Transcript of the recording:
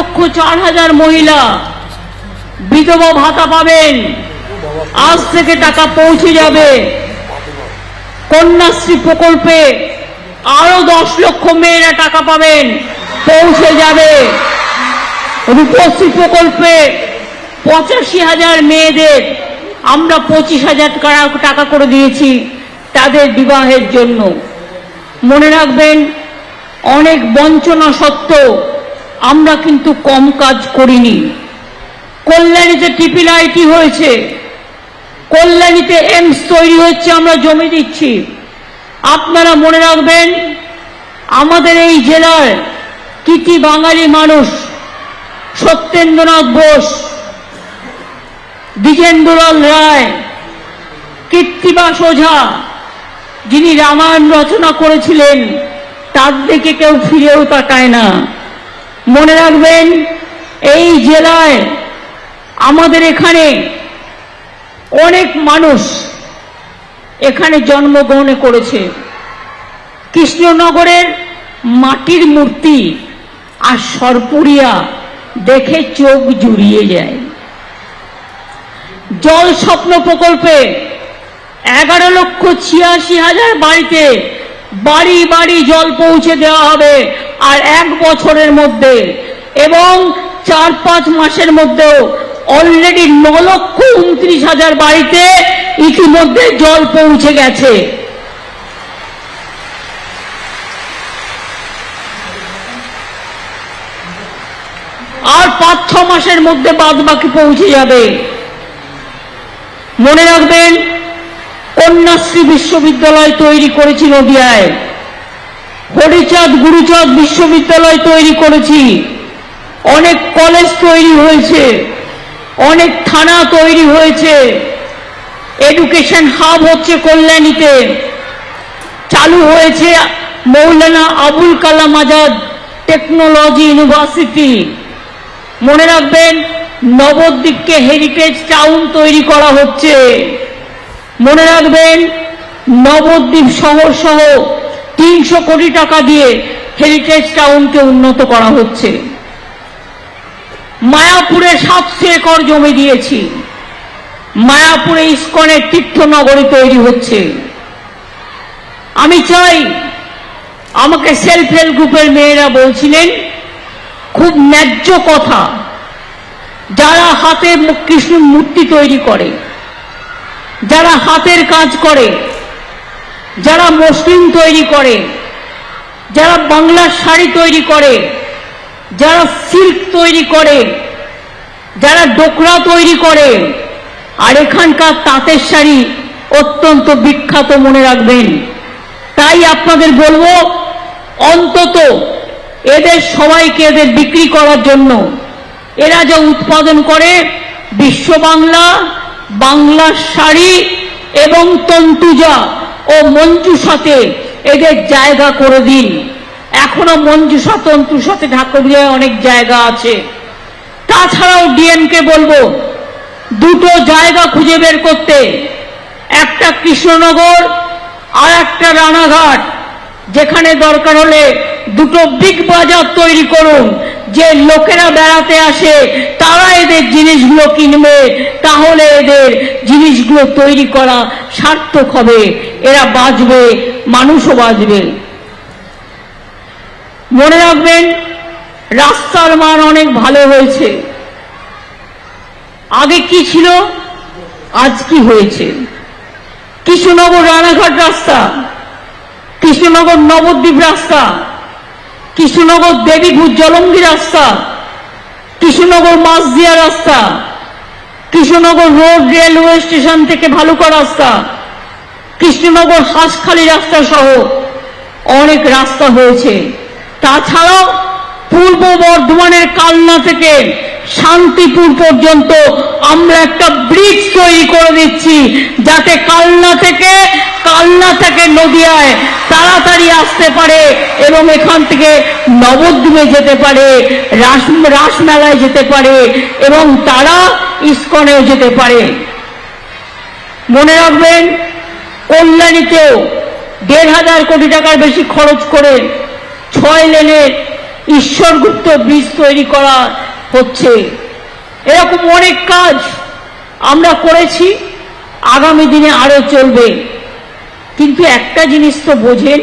লক্ষ চার হাজার মহিলা বিধবা ভাতা পাবেন। আজ থেকে টাকা পৌঁছে যাবে। কন্যাশ্রী প্রকল্পে আরও দশ লক্ষ মেয়েরা টাকা পাবেন। পৌঁছে যাবে। রূপশ্রী প্রকল্পে পঁচাশি হাজার মেয়েদের আমরা পঁচিশ হাজার টাকা- করে দিয়েছি তাদের বিবাহের জন্য। মনে রাখবেন, অনেক বঞ্চনা সত্ত্বেও আমরা কিন্তু কম কাজ করিনি। কল্যাণীতে ট্রিপিল আইটি হয়েছে। কল্যাণীতে এমস তৈরি হচ্ছে আমরা জমি দিচ্ছি। আপনারা মনে রাখবেন, আমাদের এই জেলার কৃতি বাঙালি মানুষ সত্যেন্দ্রনাথ বোস, দ্বিজেন্দ্রলাল রায় কীর্তিবাস ওঝা যিনি রামায়ণ রচনা করেছিলেন, তার দিকে কেউ ফিরেও তাকায় না। মনে রাখবেন, এই জেলায় আমাদের এখানে অনেক মানুষ এখানে জন্মগ্রহণ করেছে। কৃষ্ণনগরের মাটির মূর্তি আর সরপুরিয়া দেখে চোখ জুড়িয়ে যায়। জল স্বপ্ন প্রকল্পে এগারো লক্ষ ছিয়াশি হাজার বাড়িতে বাড়ি বাড়ি জল পৌঁছে দেওয়া হবে। আর এক বছরের মধ্যে এবং চার পাঁচ মাসের মধ্যেও অলরেডি ন লক্ষ উনত্রিশ হাজার বাড়িতে ইতিমধ্যে জল পৌঁছে গেছে। আর পাঁচ ছ মাসের মধ্যে বাদ বাকি পৌঁছে যাবে। মনে রাখবেন, কন্যাশ্রী বিশ্ববিদ্যালয় তৈরি করেছি নদিয়ায় হরিচাঁদ গুরুচাঁদ বিশ্ববিদ্যালয় তৈরি করেছি। অনেক কলেজ তৈরি হয়েছে। অনেক থানা তৈরি হয়েছে। এডুকেশন হাব হচ্ছে কল্যাণীতে। চালু হয়েছে মৌলানা আবুল কালাম আজাদ টেকনোলজি ইউনিভার্সিটি। মনে রাখবেন, নবদ্বীপকে হেরিটেজ টাউন তৈরি করা হচ্ছে। মনে রাখবেন, নবদ্বীপ শহর সহ তিনশো কোটি টাকা দিয়ে হেরিটেজ টাউনকে উন্নত করা হচ্ছে। মায়াপুরে সাতশো একর জমি দিয়েছি। মায়াপুরে ইস্কনের তীর্থনগরী তৈরি হচ্ছে। আমি চাই আমাকে সেলফ হেল্প গ্রুপের মেয়েরা বলছিলেন, খুব ন্যায্য কথা। যারা হাতে কৃষ্ণ মূর্তি তৈরি করে, যারা হাতের কাজ করে যারা মসলিন তৈরি করে, যারা বাংলার শাড়ি তৈরি করে, যারা সিল্ক তৈরি করে, যারা ডোকরা তৈরি করে, আর এখানকার তাঁতের শাড়ি অত্যন্ত বিখ্যাত মনে রাখবেন। তাই আপনাদের বলব, অন্তত এদের সবাইকে এদের বিক্রি করার জন্য, এরা যা উৎপাদন করে, বিশ্ব বাংলা, বাংলার শাড়ি এবং তন্তুজা ও মঞ্জুসাতে এদের জায়গা করে দিন। এখনও মঞ্জুসা তন্তুসাতে ঠাকুরিয়ায় অনেক জায়গা আছে। তাছাড়াও ডিএমকে বলব, দুটো জায়গা খুঁজে বের করতে। একটা কৃষ্ণনগর আর একটা রানাঘাট। যেখানে দরকার হলে দুটো বিগ বাজার তৈরি করুন। যে লোকেরা বেড়াতে আসে, তারা এদের জিনিসগুলো কিনবে। তাহলে এদের জিনিসগুলো তৈরি করা সার্থক হবে। এরা বাঁচবে, মানুষও বাঁচবে। মনে রাখবেন, রাস্তার মান অনেক ভালো হয়েছে। আগে কি ছিল? আজ কি হয়েছে? কৃষ্ণনগর রানাঘাট রাস্তা, কৃষ্ণনগর নবদ্বীপ রাস্তা কৃষ্ণনগর দেবীপুর জলঙ্গি রাস্তা, কৃষ্ণনগর মাসদিয়া রাস্তা, কৃষ্ণনগর রোড রেলওয়ে স্টেশন থেকে ভালুকা রাস্তা, কৃষ্ণনগর হাঁসখালি রাস্তা সহ অনেক রাস্তা হয়েছে। তাছাড়াও পূর্ব বর্ধমানের কালনা থেকে শান্তিপুর পর্যন্ত আমরা একটা ব্রিজ তৈরি করে দিচ্ছি। যাতে কালনা থেকে কালনা থেকে নদিয়ায় তাড়াতাড়ি আসতে পারে এবং এখান থেকে নবদ্বীপে যেতে পারে, রাস, রাসমেলায় যেতে পারে এবং তারা ইস্কনেও যেতে পারে। মনে রাখবেন, কল্যাণীতেও দেড় হাজার কোটি টাকার বেশি খরচ করে ছয় লেনের ঈশ্বরগুপ্ত ব্রিজ তৈরি করা হচ্ছে। এরকম অনেক কাজ আমরা করেছি, আগামী দিনে আরও চলবে। কিন্তু একটা জিনিস তো বোঝেন